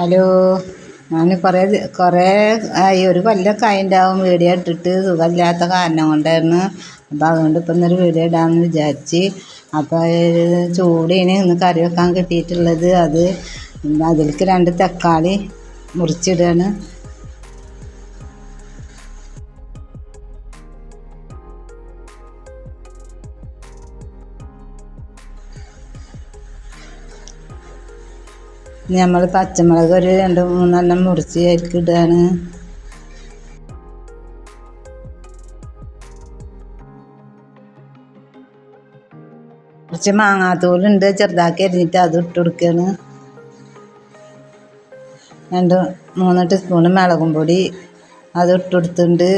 Hello. ഞാൻ കുറേ കുറേ ആയി. ഒരു കൊല്ലമൊക്കെ ആയിട്ടുണ്ടാവും വീഡിയോ ഇട്ടിട്ട് സുഖമില്ലാത്ത കാരണം കൊണ്ടായിരുന്നു. അപ്പോൾ അതുകൊണ്ട് ഇപ്പം ഇന്നൊരു വീഡിയോ ഇടാമെന്ന് വിചാരിച്ച്. അപ്പോൾ ചൂടിന് ഇന്ന് കറി വെക്കാൻ കിട്ടിയിട്ടുള്ളത്. അത് അതിലേക്ക് രണ്ട് തക്കാളി മുറിച്ചിടുകയാണ് നമ്മൾ പച്ചമുളക് ഒരു രണ്ട് മൂന്നെണ്ണം മുറിച്ച് അതിലേക്ക് ഇടുകയാണ് കുറച്ച് മാങ്ങാത്തോലുണ്ട് ചെറുതാക്കി അരിഞ്ഞിട്ട് അത് ഇട്ട് കൊടുക്കുകയാണ് രണ്ട് മൂന്ന് ടീസ്പൂണ് മുളകും പൊടി അത് ഇട്ട് കൊടുത്തിട്ടുണ്ട്.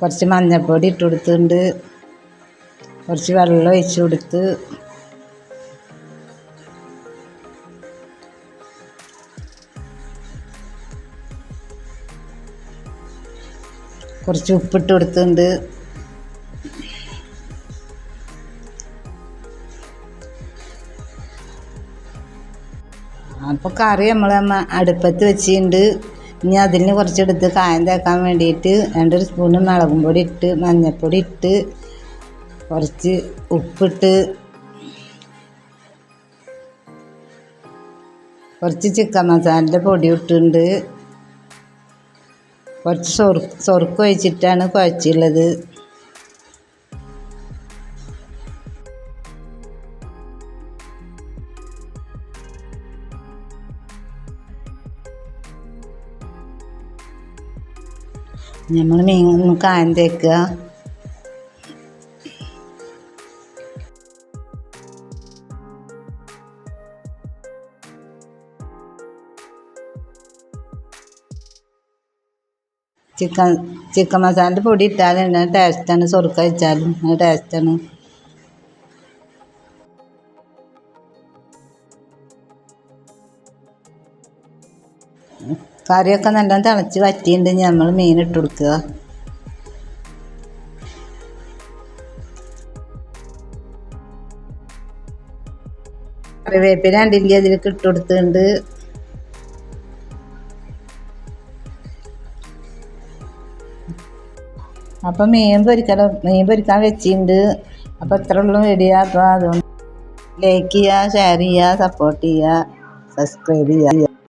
കുറച്ച് മഞ്ഞൾപ്പൊടി ഇട്ട് കൊടുത്തിട്ടുണ്ട്. കുറച്ച് വെള്ളം ഒഴിച്ച് കൊടുത്ത് കുറച്ച് ഉപ്പിട്ട് കൊടുത്തിട്ടുണ്ട്. അപ്പോൾ കറി നമ്മൾ അടുപ്പത്ത് വെച്ചിട്ടുണ്ട്. ഇനി അതിന് കുറച്ചെടുത്ത് കായം തേക്കാൻ വേണ്ടിയിട്ട് രണ്ടൊരു സ്പൂണ് മുളകും പൊടി ഇട്ട് മഞ്ഞൾപ്പൊടി ഇട്ട് കുറച്ച് ഉപ്പിട്ട് കുറച്ച് ചിക്കൻ മസാലന്റെ പൊടി ഇട്ടിട്ടുണ്ട്. കുറച്ച് സൊറു സൊറുക്ക് ഒഴിച്ചിട്ടാണ് കുഴച്ചുള്ളത്. നമ്മൾ മീൻ കായം തേക്കുക ചിക്കൻ ചിക്കൻ മസാലന്റെ പൊടി ഇട്ടാലും ടേസ്റ്റാണ് സ്വർക്ക വെച്ചാലും ടേസ്റ്റാണ് കറിയൊക്കെ നല്ല തിളച്ച് വറ്റിയിട്ടുണ്ട്. നമ്മൾ മീൻ ഇട്ട് കൊടുക്കുക. കറിവേപ്പില രണ്ടിന്റെ അതിലേക്ക് ഇട്ട് കൊടുത്തിട്ടുണ്ട്. അപ്പം മീൻ പൊരിക്കാൻ മീൻ പൊരിക്കാൻ വെച്ചിട്ടുണ്ട്. അപ്പോൾ ഇത്ര ഉള്ളു വീഡിയോ അപ്പോൾ അതുകൊണ്ട് ലൈക്ക് ചെയ്യുക ഷെയർ ചെയ്യുക സപ്പോർട്ട് ചെയ്യുക സബ്സ്ക്രൈബ് ചെയ്യുക.